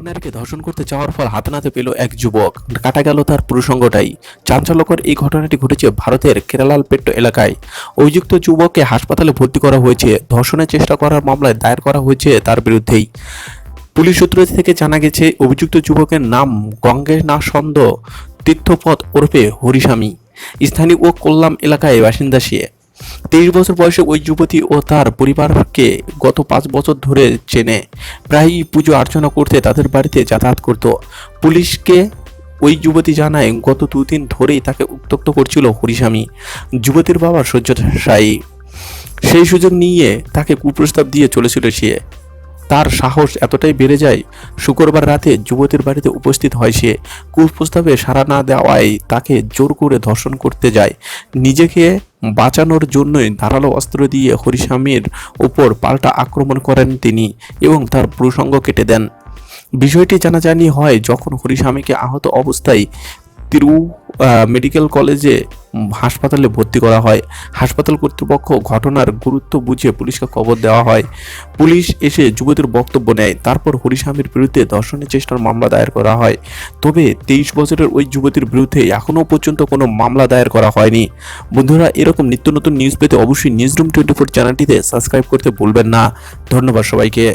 নারীকে ধর্ষণ করতে যাওয়ার ফল হাতে নাতে পেল এক যুবক। কাটা গেল তার প্রসঙ্গটাই। চাঞ্চল্যকর এই ঘটনাটি ঘটেছে ভারতের কেরালালপেট্ট এলাকায়। অভিযুক্ত যুবককে হাসপাতালে ভর্তি করা হয়েছে। ধর্ষণের চেষ্টা করার মামলায় দায়ের করা হয়েছে তার বিরুদ্ধেই। পুলিশ সূত্র থেকে জানা গেছে, অভিযুক্ত যুবকের নাম গঙ্গেনাসন্দ তীর্থপথ ওরফে হরিস্বামী। স্থানীয় ও কোল্লাম এলাকায় বাসিন্দা সে। তেইশ বছর বয়সে ওই যুবতী ও তার পরিবারকে গত পাঁচ বছর ধরে চেনে। প্রায়ই পুজো অর্চনা করতে তাদের বাড়িতে যাতায়াত করত। পুলিশকে ওই যুবতী জানায়, গত দুদিন ধরেই তাকে উত্তক্ত করছিল হরিস্বামী। যুবতীর বাবা সহ্য সাই। সেই সুযোগ নিয়ে তাকে কুপ্রস্তাব দিয়ে চলেছিল সে। তার সাহস এতটাই বেড়ে যায়, শুক্রবার রাতে যুবতীর বাড়িতে উপস্থিত হয় সে। কুপ্রস্তাবে সাড়া না দেওয়ায় তাকে জোর করে ধর্ষণ করতে যায়। নিজেকে বাঁচানোর জন্যই ধারালো অস্ত্র দিয়ে হরিস্বামীর উপর পাল্টা আক্রমণ করেন তিনি এবং তার প্রসঙ্গ কেটে দেন। বিষয়টি জানাজানি হয় যখন হরিস্বামীকে আহত অবস্থায় তিরু মেডিকেল কলেজে হাসপাতালে ভর্তি করা হয়। হাসপাতাল কর্তৃপক্ষ ঘটনার গুরুত্ব বুঝে পুলিশকে খবর দেওয়া হয়। পুলিশ এসে যুবতীর বক্তব্য নেয়। তারপর হরিস্বামীর বিরুদ্ধে ধর্ষণের চেষ্টার মামলা দায়ের করা হয়। তবে তেইশ বছরের ওই যুবতীর বিরুদ্ধে এখনও পর্যন্ত কোনো মামলা দায়ের করা হয়নি। বন্ধুরা, এরকম নিত্য নতুন নিউজ পেতে অবশ্যই নিউজ রুম টোয়েন্টি ফোর চ্যানেলটিতে সাবস্ক্রাইব করতে ভুলবেন না। ধন্যবাদ সবাইকে।